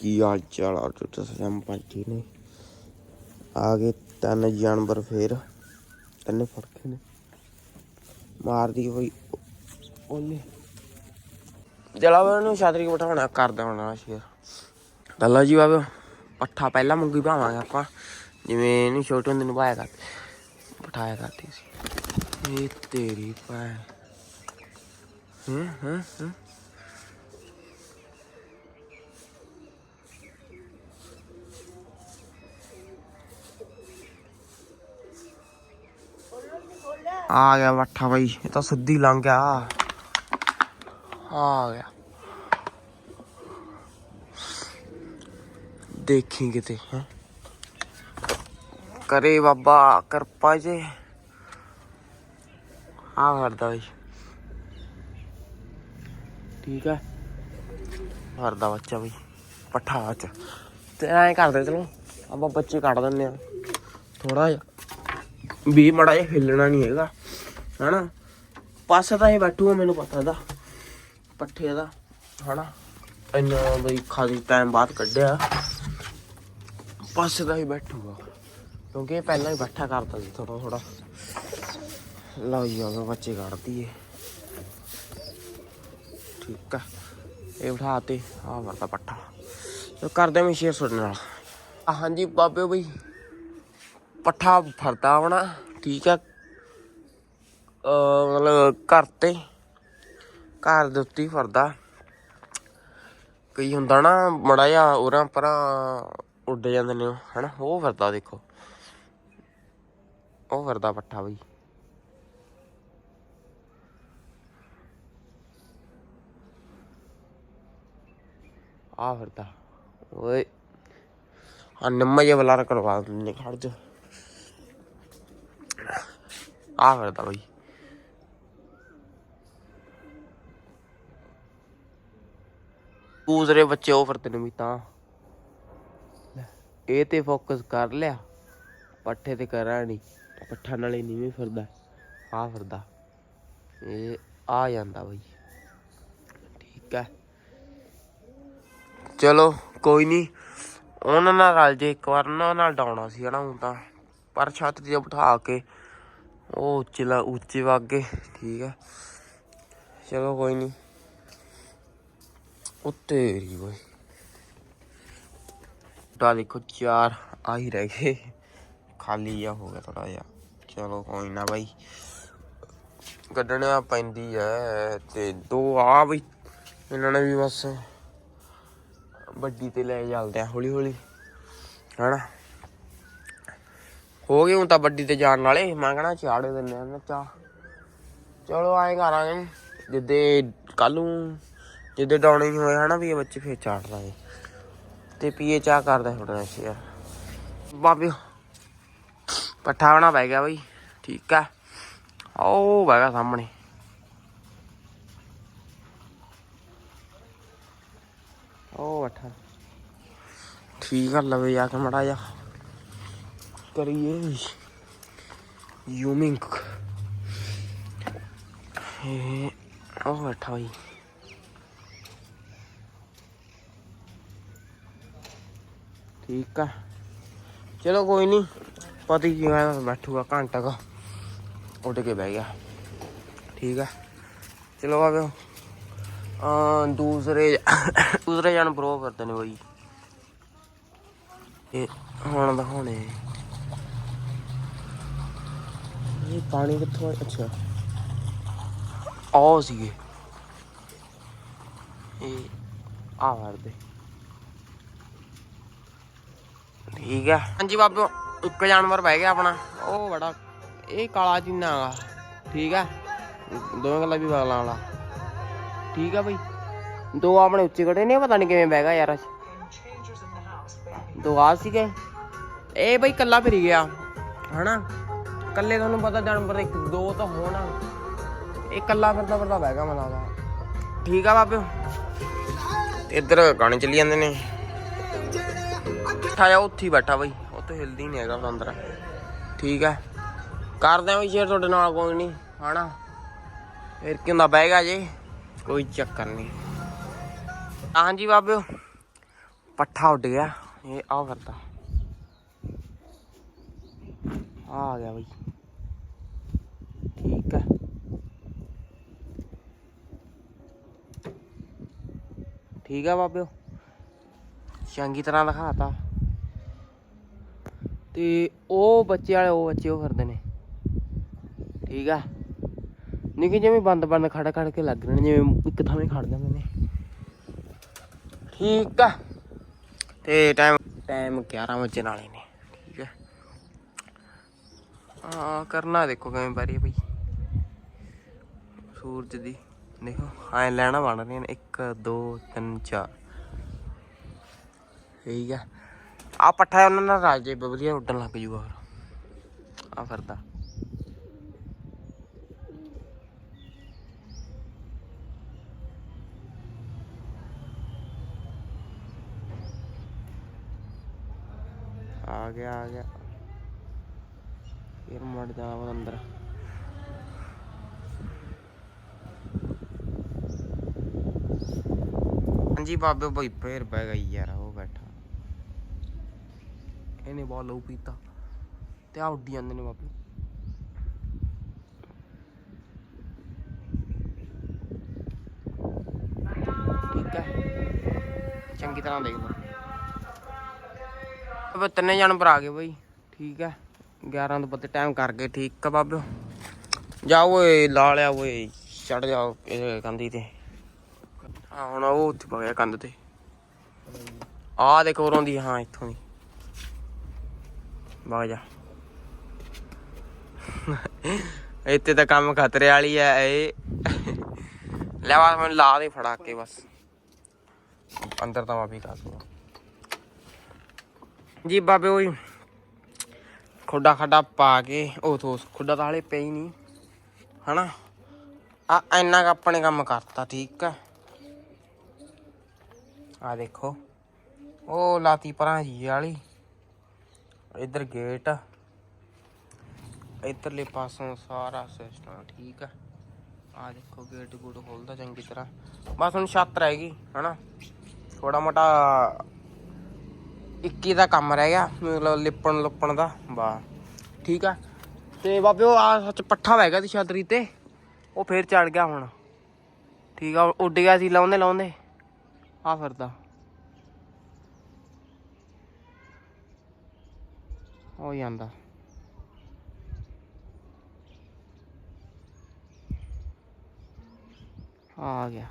ਕੀ ਹਾਲ ਚਾਲ ਆ? ਟੁੱਟ ਸੰਪਾਂ ਜੀ ਨੇ ਆ ਗਏ ਤਿੰਨ ਜਾਨਵਰ ਫੇਰ। ਤਿੰਨੇ ਫੜਕੇ ਨੇ। ਮਾਰਦੀ ਬਈ ਉਹਨੇ ਜਲਾ ਨੂੰ ਛਾਤਰੀ ਕੋ ਬਿਠਾਉਣਾ ਕਰਦਾ ਹੋਣਾ ਸ਼ੇਰ। ਦੱਲਾ ਜੀ ਬਾਬੇ ਪੱਠਾ ਪਹਿਲਾਂ ਮੰਗੀ ਭਾਵਾਂਗੇ ਆਪਾਂ। ਜਿਵੇਂ ਇਹਨੂੰ ਛੋਟੇ ਹੁੰਦੇ ਨੂੰ ਪਾਇਆ ਕਰਦੇ, ਬਿਠਾਇਆ ਕਰਦੇ ਸੀ। ਇਹ ਤੇਰੀ ਪੈ ਹੂੰ ਹੂੰ ਹੂੰ। ਆ ਗਿਆ ਵੱਠਾ ਬਾਈ, ਇਹ ਤਾਂ ਸਿੱਧੀ ਲੰਘ ਗਿਆ। ਆ ਗਿਆ। ਦੇਖੀ ਕਿਤੇ, ਹੈ। ਕਰੇ ਬਾਬਾ, ਕਿਰਪਾ ਜੇ। ਆ ਕਰਦਾ ਬਾਈ। ਠੀਕ ਹੈ। ਕਰਦਾ ਬੱਚਾ ਬਈ, ਪੱਠਾ ਚ ਤੇ ਐਂ ਕਰਦੇ ਚਲੋ, ਆਪਾਂ ਬੱਚੇ ਕੱਢ ਦਿੰਨੇ ਆ ਥੋੜਾ ਜਿਹਾ। ਵੀ ਮੜਾ ਜਿਹਾ ਹਿੱਲਣਾ ਨਹੀਂ ਹੈਗਾ, ਹਨਾ? ਪਾਸੇ ਤਾਂ ਇਹ ਬੈਠੂਗਾ ਮੈਨੂੰ ਪਤਾ ਦਾ ਪੱਠੇ ਦਾ, ਹਨਾ? ਇੰਨਾ ਬਈ ਖਾਲੀ ਟਾਈਮ ਬਾਅਦ ਕੱਢਿਆ। ਪਾਸੇ ਦਾ ਹੀ ਬੈਠੂਗਾ ਕਿਉਂਕਿ ਇਹ ਪਹਿਲਾਂ ਹੀ ਬੈਠਾ ਕਰਦਾ ਸੀ ਥੋੜਾ ਥੋੜਾ ਲਓ ਜੀ ਆਵੇ ਬੱਚੇ ਕੱਢਦੀ ਏ। ਠੀਕ ਆ, ਇਹ ਬਿਠਾ ਤੇ ਆ ਵਰਦਾ ਪੱਠਾ। ਤੇ ਕਰਦੇ ਮੈਂ ਸ਼ੇਅਰ ਸੁਣਨ ਨਾਲ। ਹਾਂਜੀ, ਬਾਬੇ ਬਈ। ਪੱਠਾ ਫਰਦਾ ਹੋਣਾ ਠੀਕ ਆ। ਮਤਲਬ ਘਰ ਤੇ ਘਰ ਦੇ ਉੱਤੇ ਫਰਦਾ ਕਈ ਹੁੰਦਾ ਨਾ ਮੜਾ ਜਾ ਉਰਾਂ ਪਰਾਂ ਉੱਡ ਜਾਂਦੇ ਨੇ ਉਹ, ਹਨਾ। ਉਹ ਫਿਰਦਾ ਦੇਖੋ। ਉਹ ਫਰਦਾ ਪੱਠਾ ਬਈ। ਆ ਫਿਰਦਾ ਓਏ। ਆ ਨਿੰਮਾ ਜਿਹਾ ਬਲਾਰ ਕਰਵਾ ਦਿੰਦੇ ਖੜ ਜਾ ਆ ਫਿਰਦਾ ਬਈ। ਦੂਸਰੇ ਬੱਚੇ ਉਹ ਫਿਰਦੇ ਨੇ ਵੀ ਤਾਂ। ਇਹ ਤੇ ਫੋਕਸ ਕਰ ਲਿਆ ਪੱਠੇ ਤੇ ਕਰਾਂ ਨਹੀਂ ਪੱਠਾ ਨਾਲੇ ਨੀਵੇਂ ਫਿਰਦਾ ਆ ਫਿਰਦਾ। ਇਹ ਆ ਜਾਂਦਾ ਬਈ। ਠੀਕ ਹੈ। ਚਲੋ ਕੋਈ ਨਹੀਂ ਉਹਨਾਂ ਨਾਲ ਰਲ ਜੇ ਇੱਕ ਵਾਰ ਨਾਲ ਡਾਉਣਾ ਸੀ ਹਨਾ ਹੁਣ ਤਾਂ। ਪਰ ਛੱਤ ਤੇ ਬਿਠਾ ਕੇ ਉਹ ਉੱਚੇ ਲਾ ਉੱਚੇ ਵਾਗੇ, ਠੀਕ ਹੈ ਚਲੋ ਕੋਈ ਨਹੀਂ ਉੱਤੇ ਹੀ ਬਈ। ਤਾਂ ਦੇਖੋ ਚਾਰ ਆ ਹੀ ਰਹਿ ਗਏ। ਖਾਲੀ ਆ, ਹੋ ਗਿਆ ਥੋੜਾ ਜਿਹਾ। ਚਲੋ ਕੋਈ ਨਾ ਬਾਈ। ਕੱਢਣਾ ਪੈਂਦੀ ਐ ਤੇ ਦੋ ਆ ਬਈ। ਇਹਨਾਂ ਨੇ ਵੀ ਬਸ ਵੱਡੀ ਤੇ ਲੈ ਚੱਲਦੇ ਆ ਹੌਲੀ ਹੌਲੀ ਹਨਾ? ਹੋ ਗਏ, ਹੁਣ ਤਾਂ ਵੱਡੀ ਤੇ ਜਾਣ ਵਾਲੇ। ਮੈਂ ਕਹਣਾ ਚਾੜੇ ਦਿੰਨੇ ਆ ਚਾ ਚਲੋ ਆਏ ਕਰਾਂਗੇ। ਜਿੱਦੇ ਕੱਲ ਨੂੰ ਜਿੱਦੇ ਡਾਉਣੇ ਨਹੀਂ ਹੋਏ ਹਨਾ, ਵੀ ਇਹ ਬੱਚੇ ਫੇਰ ਚਾੜ ਲਾਂਗੇ। ਤੇ ਪੀਏ ਚਾਹ ਕਰਦਾ ਥੋੜਾ ਜਿਹਾ ਯਾਰ ਬਾਬੇ, ਪੱਠਾ ਬਣਾ ਪੈ ਗਿਆ ਬਈ। ਠੀਕ ਆ। ਉਹ ਬੈਗਾ ਸਾਹਮਣੇ। ਉਹ ਬੱਠਾ। ਠੀਕ ਆ, ਲਵੇ ਜਾ ਕੇ ਮੜਾ ਜਾ। ਕਰੀਏ ਯੂਮਿੰਗ। ਇਹ ਉਹ ਬੈਠਾ ਬਈ। ਠੀਕ ਆ। ਚਲੋ ਕੋਈ ਨਹੀਂ ਪਤੀ ਕੀ ਹੋਇਆ ਬੈਠੂਗਾ, ਘੰਟਾ ਕਾ ਉੱਡ ਕੇ ਬਹਿ ਗਿਆ। ਠੀਕ ਆ। ਚਲੋ ਆਵੇ ਆ ਦੂਸਰੇ ਦੂਸਰੇ ਜਣ ਬਰੋ ਕਰਦੇ ਨੇ ਬਈ। ਇਹ ਹੁਣ ਦਿਖਾਉਣੇ ਇਹ ਪਾਣੀ ਕਿੱਥੋਂ ਆ? ਅੱਛਾ। ਆਹ ਸੀਗੇ। ਇਹ ਆ ਵਰਦੇ ਠੀਕ ਆ। ਹਾਂਜੀ ਬਾਬੂ ਇੱਕ ਜਾਨਵਰ ਬਹਿ ਗਿਆ ਆਪਣਾ। ਉਹ ਬੜਾ, ਇਹ ਕਾਲਾ ਚੀਨਾ ਗਾ। ਠੀਕ ਆ। ਦੋਵੇਂ ਗੱਲਾਂ ਵੀ ਬਗਲਾਂ ਵਾਲਾ ਠੀਕ ਆ ਬਈ। ਦੋ ਆਪਣੇ ਉੱਚੇ ਖੜੇ ਨੇ, ਪਤਾ ਨਹੀਂ ਕਿਵੇਂ ਬਹਿ ਗਿਆ ਯਾਰ। ਦੋ ਆ ਸੀਗੇ। ਇਹ ਬਈ ਕੱਲਾ ਫਿਰੀ ਗਿਆ, ਹਨਾ? ਕੱਲੇ ਤੁਹਾਨੂੰ ਪਤਾ ਜਾਨਵਰ ਇੱਕ ਦੋ ਤਾਂ ਹੋਣ। ਇਹ ਕੱਲਾ ਫਿਰਦਾ ਫਿਰਦਾ ਬਹਿ ਗਿਆ ਮਨਾ ਠੀਕ ਆ ਬਾਬੇ। ਇੱਧਰ ਗਾਣੇ ਚੱਲੀ ਜਾਂਦੇ ਨੇ। ਠਾਇਆ ਉੱਥੇ ਹੀ ਬੈਠਾ ਬਈ। ਉੱਥੇ ਹਿਲਦੀ ਨਹੀਂ ਹੈਗਾ ਅੰਦਰ। ਠੀਕ ਹੈ ਕਰਦੇ ਆਂ ਵੀ ਸ਼ੇਰ ਤੁਹਾਡੇ ਨਾਲ, ਕੋਈ ਨਹੀਂ ਹਨਾ? ਫਿਰ ਕੀ ਹੁੰਦਾ, ਬਹਿ ਗਿਆ ਜੇ। ਕੋਈ ਚੱਕਰ ਨਹੀਂ ਹਾਂਜੀ ਬਾਬਿਓ ਪੱਠਾ ਉੱਡ ਗਿਆ। ਇਹ ਆ ਫਿਰਦਾ। ਆ ਗਿਆ ਬਈ। ਠੀਕ ਆ। ਠੀਕ ਆ ਬਾਬਿਓ? ਚੰਗੀ ਤਰ੍ਹਾਂ ਦਿਖਾਤਾ ਤੇ ਉਹ ਬੱਚੇ ਵਾਲੇ, ਉਹ ਬੱਚੇ ਉਹ ਫਿਰਦੇ ਨੇ। ਠੀਕ ਆ। ਨਿੱਕੇ ਜਿਵੇਂ ਬੰਦ ਬੰਦ ਖੜ ਖੜ ਕੇ ਲੱਗ ਰਹੇ ਨੇ, ਜਿਵੇਂ ਇੱਕ ਥਾਵੇਂ ਖੜ ਜਾਂਦੇ ਨੇ। ਠੀਕ ਆ। ਤੇ ਟਾਈਮ ਟਾਈਮ 11 ਵਜੇ ਨਾਲੇ ਨੇ। ਠੀਕ ਹੈ ਆ ਕਰਨਾ ਦੇਖੋ ਕਿਵੇਂ ਬਾਰੀ ਬਈ। ਸੂਰਜ ਦੀ। ਦੇਖੋ, ਐ ਲੈਣਾ ਬਣ ਰਹੀਆਂ ਨੇ। 1 2 3 4 ਠੀਕ ਹੈ ਆ ਪੱਠਾ ਉਹਨਾਂ ਨਾਲ ਰਾਜੇ ਵਧੀਆ ਉੱਡਣ ਲੱਗ ਜੂਗਾ ਫਿਰ। ਆ ਫਿਰਦਾ। ਆ ਗਿਆ ਆ ਗਿਆ। ਫਿਰ ਮੁੜ ਜਾਣਾ ਅੰਦਰ। ਹਾਂਜੀ ਬਾਬੇ ਭਾਈ ਫੇਰ ਪੈ ਗਈ ਯਾਰ, ਉਹ ਬੈਠਾ। ਇਹਨੇ ਬਹੁਤ ਲਹੂ ਪੀਤਾ ਤੇ ਆ ਉੱਡੀ ਜਾਂਦੇ ਨੇ ਬਾਬੇ। ਠੀਕ ਹੈ। ਚੰਗੀ ਤਰ੍ਹਾਂ ਦੇਖ ਲਓ। ਅਬੇ ਤਿੰਨੇ ਜਾਨਵਰ ਆ ਗਏ ਬਈ। ਠੀਕ ਹੈ। 11 ਤੋਂ ਬੱਤੇ ਟਾਈਮ ਕਰ ਗਏ ਠੀਕ ਆ ਬਾਬੇ। ਜਾ ਓਏ, ਲਾ ਲਿਆ ਓਏ। ਚੜ ਜਾਓ, ਇਹ ਕੰਦੀ ਤੇ। ਆ ਹੁਣ ਉਹ ਉੱਥੇ ਪਗਿਆ ਕੰਧ ਤੇ। ਆ ਦੇਖੋ ਉਰੋਂ ਦੀ, ਹਾਂ, ਇੱਥੋਂ ਦੀ। ਵਗ ਜਾ। ਇੱਥੇ ਤਾਂ ਕੰਮ ਖਤਰੇ ਵਾਲੀ ਐ ਇਹ। ਲੈ ਬਸ ਮੈਨੂੰ ਲਾ ਦੇ ਫੜਾ ਕੇ ਬਸ। ਅੰਦਰ ਤਾਂ ਮੈਂ ਕਰ ਦੂੰਗਾ ਜੀ ਬਾਬੇ ਉਹ ਖੁੱਡਾ ਖੱਡਾ ਪਾ ਕੇ, ਉਹ ਤੋਂ ਖੁੱਡਾ ਤਾਂ ਹਲੇ ਪਿਆ ਹੀ ਨਹੀਂ ਹਨਾ? ਆ, ਇੰਨਾ ਕੁ ਆਪਣੇ ਕੰਮ ਕਰਤਾ, ਠੀਕ ਆ। ਆ ਦੇਖੋ। ਉਹ ਲਾਤੀ ਪਰਾਂ ਜੀ ਵਾਲੀ। ਇੱਧਰ ਗੇਟ। ਇੱਧਰਲੇ ਪਾਸੋਂ ਸਾਰਾ ਸਿਸਟਮ ਠੀਕ ਹੈ ਆ ਦੇਖੋ ਗੇਟ ਗੂਟ ਖੋਲਦਾ ਚੰਗੀ ਤਰ੍ਹਾਂ। ਬਸ ਹੁਣ ਛੱਤ ਰਹਿ ਗਈ, ਹਨਾ? ਥੋੜਾ ਮੋਟਾ 21 ਦਾ ਕੰਮ ਰਹਿ ਗਿਆ, ਮਤਲਬ ਲਿਪਣ ਲੁੱਪਣ ਦਾ, ਵਾਹ। ਠੀਕ ਆ। ਤੇ ਬਾਬੇ ਉਹ ਆ ਸੱਚ ਪੱਠਾ ਵਹਿ ਗਿਆ ਸੀ ਛਤਰੀ ਤੇ ਉਹ ਫੇਰ ਚੜ ਗਿਆ ਹੁਣ। ਠੀਕ ਆ, ਉੱਡ ਗਿਆ ਸੀ ਲਾਉਂਦੇ ਲਾਉਂਦੇ ਆ ਫਿਰਦਾ। ਹੋ ਜਾਂਦਾ ਆ ਗਿਆ।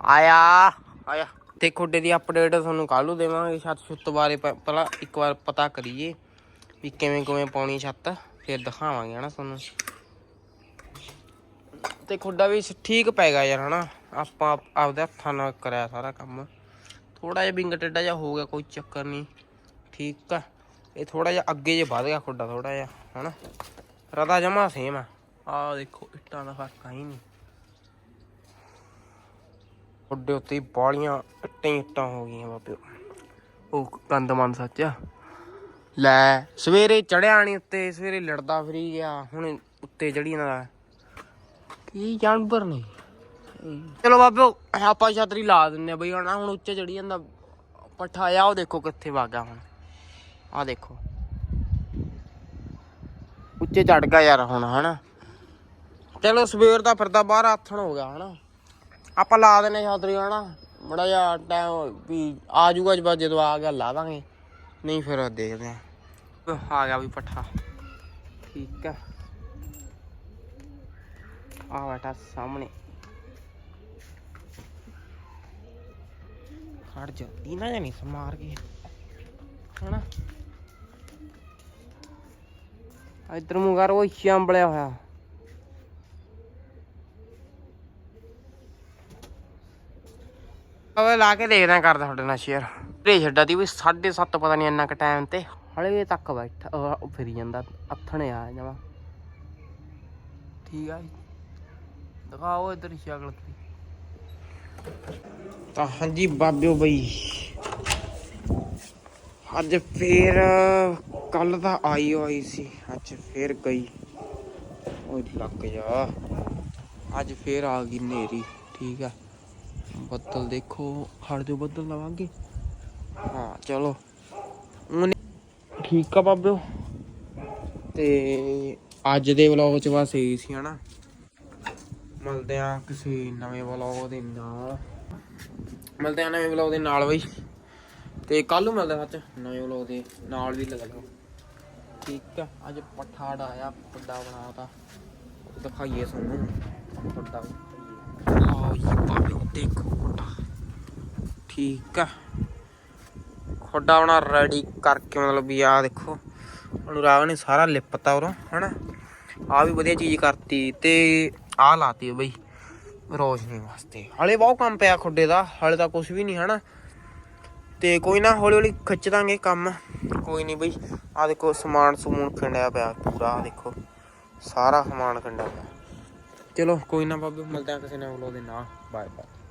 ਆਇਆ ਆਇਆ। ਤੇ ਖੁੱਡੇ ਦੀ ਅਪਡੇਟ ਤੁਹਾਨੂੰ ਕੱਲ ਨੂੰ ਦੇਵਾਂਗੇ। ਛੱਤ ਛੁੱਤ ਬਾਰੇ ਪ- ਪਹਿਲਾਂ ਇੱਕ ਵਾਰ ਪਤਾ ਕਰੀਏ ਵੀ ਕਿਵੇਂ ਕਿਵੇਂ ਪਾਉਣੀ ਛੱਤ। ਫਿਰ ਦਿਖਾਵਾਂਗੇ ਹਨਾ ਤੁਹਾਨੂੰ। ਤੇ ਖੁੱਡਾ ਵੀ ਠੀਕ ਪੈ ਗਿਆ ਯਾਰ ਹਨਾ। ਆਪਾਂ ਆਪਦੇ ਹੱਥਾਂ ਨਾਲ ਕਰਿਆ ਸਾਰਾ ਕੰਮ। ਥੋੜਾ ਜਿਹਾ ਵਿੰਗ ਟੇਡਾ ਜਿਹਾ ਹੋ ਗਿਆ, ਕੋਈ ਚੱਕਰ ਨਹੀਂ। ਠੀਕ ਆ। ਇਹ ਥੋੜਾ ਜਿਹਾ ਅੱਗੇ ਜੇ ਵੱਧ ਗਿਆ ਖੁੱਡਾ ਥੋੜਾ ਜਿਹਾ, ਹਨਾ। ਰਦਾ ਜਮਾ ਸੇਮ ਆ। ਆਹ ਦੇਖੋ, ਇੱਟਾਂ ਦਾ ਫ਼ਰਕ ਹੀ ਨਹੀਂ। ਉੱਡੇ ਉੱਤੇ ਬਾਲੀਆਂ ਇੱਟਾਂ ਹੀ ਇੱਟਾਂ ਹੋ ਗਈਆਂ ਬਾਬਿਓ ਉਹ ਕੰਦ ਮਨ ਸੱਚ ਆ। ਲੈ ਸਵੇਰੇ ਚੜਿਆ ਨਹੀਂ ਉੱਤੇ ਸਵੇਰੇ ਲੜਦਾ ਫਰੀ ਗਿਆ ਹੁਣ ਉੱਤੇ ਚੜੀ ਜਾਂਦਾ। ਕੀ ਜਾਨਵਰ ਨੇ? ਚਲੋ ਬਾਬਿਓ ਆਪਾਂ ਛਤਰੀ ਲਾ ਦਿੰਨੇ ਆ ਬਈ ਹੁਣ ਹੁਣ ਉੱਚੇ ਚੜੀ ਜਾਂਦਾ। ਪੱਠਾ ਆ ਉਹ ਦੇਖੋ ਕਿੱਥੇ ਵਾਗਾ ਹੁਣ। ਆ ਦੇਖੋ। ਉੱਚੇ ਚੜ ਗਿਆ ਯਾਰ ਹੁਣ ਹਨਾ। ਚਲੋ ਸਵੇਰ ਦਾ ਫਿਰਦਾ ਬਾਹਰ ਆਥਣ ਹੋ ਗਿਆ ਹਨਾ। ਆਪਾਂ ਲਾ ਦਿੰਨੇ ਛਤਰੀ ਹਨਾ। ਬੜਾ ਜਿਹਾ ਟਾਈਮ ਵੀ ਆ ਜੂਗਾ ਜਦ ਜਦੋਂ ਆ ਗਿਆ ਲਾ ਦਾਂਗੇ। ਨਹੀਂ ਫਿਰ ਦੇਖਦੇ ਆ ਆ ਗਿਆ ਵੀ ਪੱਠਾ। ਠੀਕ ਆ ਆ ਬੈਠਾ ਸਾਹਮਣੇ। ਖੜ ਜਾ। ਦੀਨਾ ਜਾਂ ਸਮਾਰ ਕੇ। ਹਨਾ? ਇਧਰ ਮੂੰਹ ਕਰ, ਉਹ ਚੰਬਲਿਆ ਹੋਇਆ। ਉਹ ਲਾ ਕੇ ਦੇਖਦਾ ਕਰਦਾ ਤੁਹਾਡੇ ਨਾਲ ਸ਼ੇਅਰ ਰੇ ਛੱਡਾ ਦੀ ਵੀ 7:30 ਪਤਾ ਨਹੀਂ ਇੰਨਾ ਕ ਟਾਈਮ ਤੇ। ਹਲੇ ਤੱਕ ਬੈਠਾ ਉਹ ਫਿਰੀ ਜਾਂਦਾ ਅੱਥਣੇ ਆ ਜਾਵਾ। ਠੀਕ ਆ ਦਿਖਾਓ ਇਧਰ ਸ਼ਕਲ ਤਾਂ ਹਾਂਜੀ ਬਾਬਿਓ ਬਈ। ਅੱਜ ਫੇਰ ਕੱਲ ਤਾਂ ਆਈ ਹੋਈ ਸੀ ਅੱਜ ਫੇਰ ਗਈ। ਓਏ ਲੱਗ ਜਾ। ਅੱਜ ਫੇਰ ਆ ਗਈ ਨੇਰੀ ਠੀਕ ਆ। ਬੱਦਲ ਦੇਖੋ ਹੜ ਜੋ ਬੱਦਲ ਲਵਾਂਗੇ। ਹਾਂ, ਚਲੋ। ਠੀਕ ਆ ਬਾਬਿਓ ਤੇ ਅੱਜ ਦੇ ਵਲੌਗ ਚ ਬਸ ਇਹੀ ਸੀ, ਹਨਾ। ਮਿਲਦੇ ਆ ਕਿਸੇ ਨਵੇਂ ਵਲੌਗ ਦੇ ਨਾਲ। ਮਿਲਦੇ ਆ ਨਵੇਂ ਵਲੌਗ ਦੇ ਨਾਲ ਬਈ। ਤੇ ਕੱਲ ਨੂੰ ਮਿਲਦੇ ਸੱਚ, ਨਵੇਂ ਵਲੌਗ ਦੇ ਨਾਲ ਵੀ ਲਗਾ ਲਓ ਠੀਕ ਆ, ਅੱਜ ਪੱਠਾ ਡਾਇਆ ਵੱਡਾ ਬਣਾਤਾ। ਦਿਖਾਈਏ ਤੁਹਾਨੂੰ। ਵੱਡਾ ਆਓ ਜੀ ਬਾਬੇ ਦੇਖੋ ਵੱਡਾ ਠੀਕ ਆ। ਖੋਡਾ ਬਣਾ ਰੈਡੀ ਕਰਕੇ ਮਤਲਬ ਵੀ ਆ ਦੇਖੋ। ਅਨੁਰਾਗ ਨੇ ਸਾਰਾ ਲਿਪਤਾ ਉਰੋਂ, ਹਨਾ? ਆ ਵੀ ਵਧੀਆ ਚੀਜ਼ ਕਰਤੀ ਤੇ ਆ ਲਾਤੀ ਬਈ, ਰੋਸ਼ਨੀ ਵਾਸਤੇ। ਹਲੇ ਬਹੁਤ ਕੰਮ ਪਿਆ ਖੁੱਡੇ ਦਾ, ਹਲੇ ਤਾਂ ਕੁਝ ਵੀ ਨਹੀਂ, ਹਨਾ? ਤੇ ਕੋਈ ਨਾ ਹੌਲੀ ਹੌਲੀ ਖਿੱਚ ਦਾਂਗੇ ਕੰਮ। ਕੋਈ ਨਹੀਂ ਬਈ ਆ ਦੇਖੋ ਸਮਾਨ ਸਮੂਨ ਖਿੰਡਿਆ ਪਿਆ ਪੂਰਾ ਦੇਖੋ। ਸਾਰਾ ਸਮਾਨ ਖਿੰਡਿਆ ਪਿਆ। ਚਲੋ, ਕੋਈ ਨਾ ਬਾਬੇ, ਮਿਲਦੇ ਆ ਕਿਸੇ ਨਾਲ ਵਲੋਗ ਦੇ ਨਾਲ। Bye bye